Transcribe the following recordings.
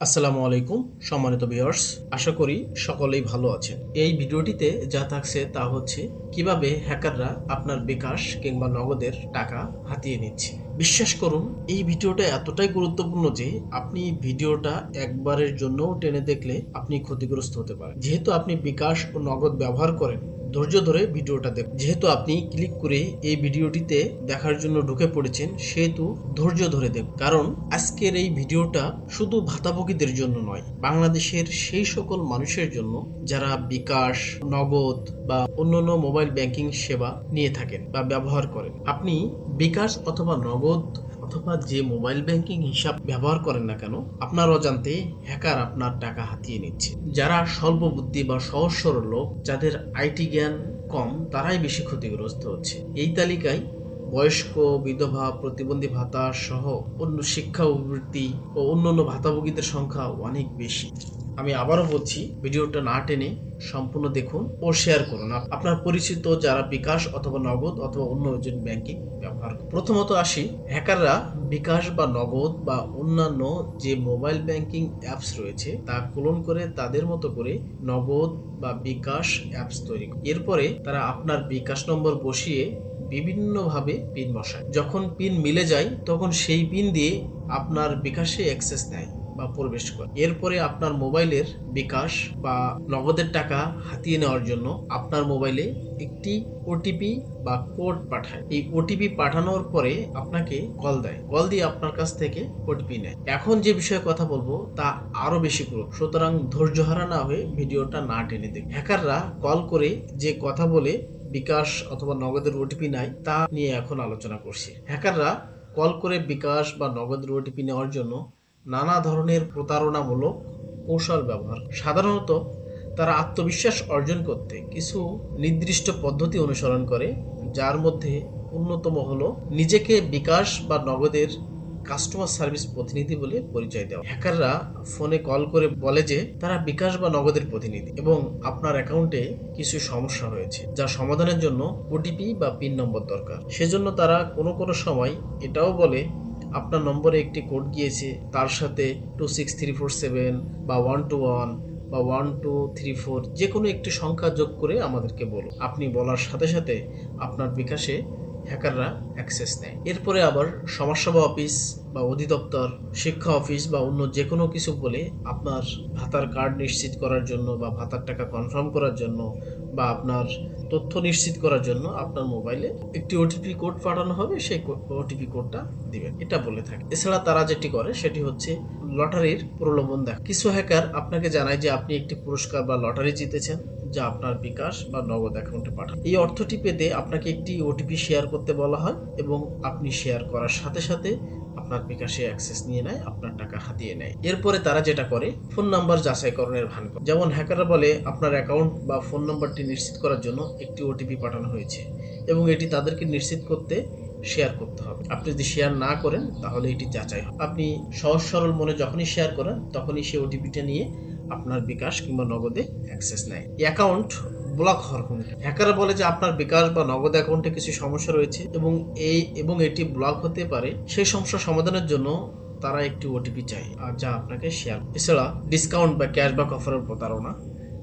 আসসালামু আলাইকুম, সম্মানিত ভিউয়ার্স আশা করি সকলেই ভালো আছেন। এই ভিডিওটিতে যা থাকছে তা হচ্ছে কীভাবে হ্যাকাররা আপনার বিকাশ কিংবা নগদের টাকা হাতিয়ে নিচ্ছে। বিশ্বাস করুন, এই ভিডিওটা এতটাই গুরুত্বপূর্ণ যে আপনি ভিডিওটা একবারের জন্যও টেনে দেখলে আপনি ক্ষতিগ্রস্ত হতে পারেন। যেহেতু আপনি বিকাশ ও নগদ ব্যবহার করেন ধৈর্য ধরে ভিডিওটা দেখুন। যেহেতু আপনি ক্লিক করে এই ভিডিওটিতে দেখার জন্য ঢুকে পড়েছেন, সেহেতু ধৈর্য ধরে দেখুন। কারণ আজকের এই ভিডিওটা শুধু ভাতাভোগীদের জন্য নয়, বাংলাদেশের সেই সকল মানুষের জন্য যারা বিকাশ, নগদ বা অন্যান্য মোবাইল ব্যাংকিং সেবা নিয়ে থাকেন বা ব্যবহার করেন। আপনি বিকাশ অথবা নগদ অথবা যে মোবাইল ব্যাংকিং হিসাব ব্যবহার করেন না কেন আপনার অজান্তে হ্যাকার আপনার টাকা হাতিয়ে নিচ্ছে। যারা স্বল্প বুদ্ধি বা সহজ সরল লোক, যাদের আইটি জ্ঞান কম, তারাই বেশি ক্ষতিগ্রস্ত হচ্ছে। এই তালিকায় বয়স্ক, বিধবা, প্রতিবন্ধী ভাতা সহ অন্য শিক্ষা অভিবৃত্তি ও অন্যান্য ভাতাভোগীদের সংখ্যা অনেক বেশি। আমি আবারও বলছি, ভিডিওটা না টেনে সম্পূর্ণ দেখুন ও শেয়ার করুন আপনার পরিচিত যারা বিকাশ অথবা নগদ অথবা অন্য এজেন্ট ব্যাংকিং ব্যবহার। প্রথমত আসি, হ্যাকাররা বিকাশ বা নগদ বা অন্যান্য যে মোবাইল ব্যাংকিং অ্যাপস রয়েছে, তা ক্লোন করে তাদের মতো করে নগদ বা বিকাশ অ্যাপস তৈরি এরপরে তারা আপনার বিকাশ নম্বর বসিয়ে বিভিন্নভাবে পিন বসায় যখন পিন মিলে যায়, তখন সেই পিন দিয়ে আপনার বিকাশে অ্যাক্সেস নেয় বা প্রবেশ করে। এরপরে আপনার মোবাইলের বিকাশ বা নগদের টাকা হাতিয়ে নেওয়ার জন্য আপনার মোবাইলে একটি ওটিপি বা কোড পাঠায়। এই ওটিপি পাঠানোর পরে আপনাকে কল দেয়। কল দিয়ে আপনার কাছ থেকে ওটিপি নেয়। এখন যে বিষয়ে কথা বলব, তা আরও বেশি পুরো সুতরাং ধৈর্য হারা না হয়ে ভিডিওটা না টেনে দেখ হ্যাকাররা কল করে যে কথা বলে বিকাশ অথবা নগদের ওটিপি নাই তা নিয়ে এখন আলোচনা করছি। হ্যাকাররা কল করে বিকাশ বা নগদের ওটিপি নেওয়ার জন্য নানা ধরনের প্রতারণামূলক কৌশল ব্যবহার। সাধারণত তারা আত্মবিশ্বাস অর্জন করতে কিছু নির্দিষ্ট পদ্ধতি অনুসরণ করে, যার মধ্যে অন্যতম হলো নিজেকে বিকাশ বা নগদের কাস্টমার সার্ভিস প্রতিনিধি বলে পরিচয় দেওয়া। হ্যাকাররা ফোনে কল করে বলে যে, তারা বিকাশ বা নগদের প্রতিনিধি এবং আপনার অ্যাকাউন্টে কিছু সমস্যা হয়েছে, যা সমাধানের জন্য ওটিপি বা পিন নম্বর দরকার। সেজন্য তারা কোনো কোনো সময় এটাও বলে আপনার নম্বরে একটি কোড গিয়েছে, তার সাথে two six three four seven বা ওয়ান টু ওয়ান বা ওয়ান টু থ্রি ফোর যে কোনো একটি সংখ্যা যোগ করে আমাদেরকে বলুন আপনি বলার সাথে সাথে আপনার বিকাশে হ্যাকাররা অ্যাক্সেস নেয়। এরপরে আবার সমাজসেবা অফিস বা অধিদপ্তর, শিক্ষা অফিস বা অন্য যে কোনো কিছু বলে আপনার ভাতার কার্ড নিশ্চিত করার জন্য বা ভাতার টাকা কনফার্ম করার জন্য বা আপনার তথ্য নিশ্চিত করার জন্য আপনার মোবাইলে একটি ওটিপি কোড পাঠানো হবে, সেই ওটিপি কোডটা দিবেন। এটা বলে থাকে। এছাড়া তারা যেটি করে, সেটি হচ্ছে লটারির প্রলোভন দেখ। কিছু হ্যাকার আপনাকে জানায় যে আপনি একটি পুরস্কার বা লটারি জিতেছেন। যা আপনার বিকাশ বা নগদ অ্যাকাউন্টে পাঠান। এই অর্থটি পেতে আপনাকে একটি ওটিপি শেয়ার করতে বলা হয় এবং আপনি শেয়ার করার সাথে সাথে আপনার বিকাশে অ্যাক্সেস নিয়ে নেয়, আপনার টাকা হাতিয়ে নেয়। এরপরে তারা যেটা করে ফোন নাম্বার যাচাইকরণের ভান করে। যেমন হ্যাকাররা বলে, আপনার অ্যাকাউন্ট বা ফোন নাম্বারটি নিশ্চিত করার জন্য একটি ওটিপি পাঠানো হয়েছে এবং এটি তাদেরকে নিশ্চিত করতে শেয়ার করতে হবে। আপনি যদি শেয়ার না করেন, তাহলে এটি যাচাই হবে। আপনি সহজ সরল মনে যখনই শেয়ার করেন, তখনই সেই ওটিপিটা নিয়ে আপনার বিকাশ কিংবা নগদে অ্যাক্সেস নেয়। অ্যাকাউন্ট ব্লক হওয়ার কোনো হ্যাকাররা বলে যে আপনার বিকাশ বা নগদ অ্যাকাউন্টে কিছু সমস্যা রয়েছে এবং এই এবং এটি ব্লক হতে পারে, সেই সমস্যা সমাধানের জন্য তারা একটি ওটিপি চাই, আর যা আপনাকে শেয়ার এছাড়া ডিসকাউন্ট বা ক্যাশব্যাক অফারের প্রতারণা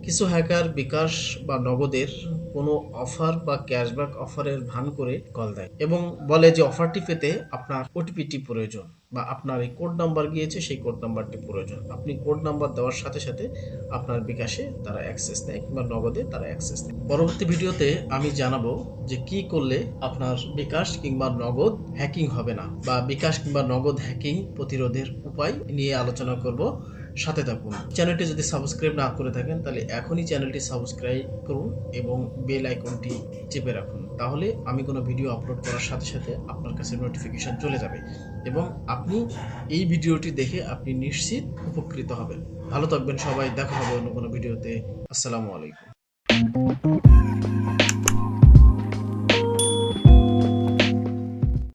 কিছু হ্যাকার বিকাশ বা নগদের কোনো অফার বা ক্যাশব্যাক অফারের ভান করে কল দেয় এবং বলে যে অফারটি পেতে আপনার ওটিপিটি প্রয়োজন বা আপনার এই কোড নাম্বার গিয়েছে, সেই কোড নাম্বারটি প্রয়োজন। আপনি কোড নাম্বার দেওয়ার সাথে সাথে আপনার বিকাশে তারা অ্যাক্সেস নেয় কিংবা নগদে তারা অ্যাক্সেস নেয়। পরবর্তী ভিডিওতে আমি জানাব যে কি করলে আপনার বিকাশ কিংবা নগদ হ্যাকিং হবে না বা বিকাশ কিংবা নগদ হ্যাকিং প্রতিরোধের উপায় নিয়ে আলোচনা করব। সাথে থাকুন। চ্যানেলটি যদি সাবস্ক্রাইব না করে থাকেন, তাহলে এখনই চ্যানেলটি সাবস্ক্রাইব করুন এবং বেল আইকনটি চেপে রাখুন। তাহলে আমি কোনো ভিডিও আপলোড করার সাথে সাথে আপনার কাছে নোটিফিকেশান চলে যাবে এবং আপনি এই ভিডিওটি দেখে আপনি নিশ্চিত উপকৃত হবেন। ভালো থাকবেন সবাই, দেখা হবে অন্য কোনো ভিডিওতে। আসসালামু আলাইকুম।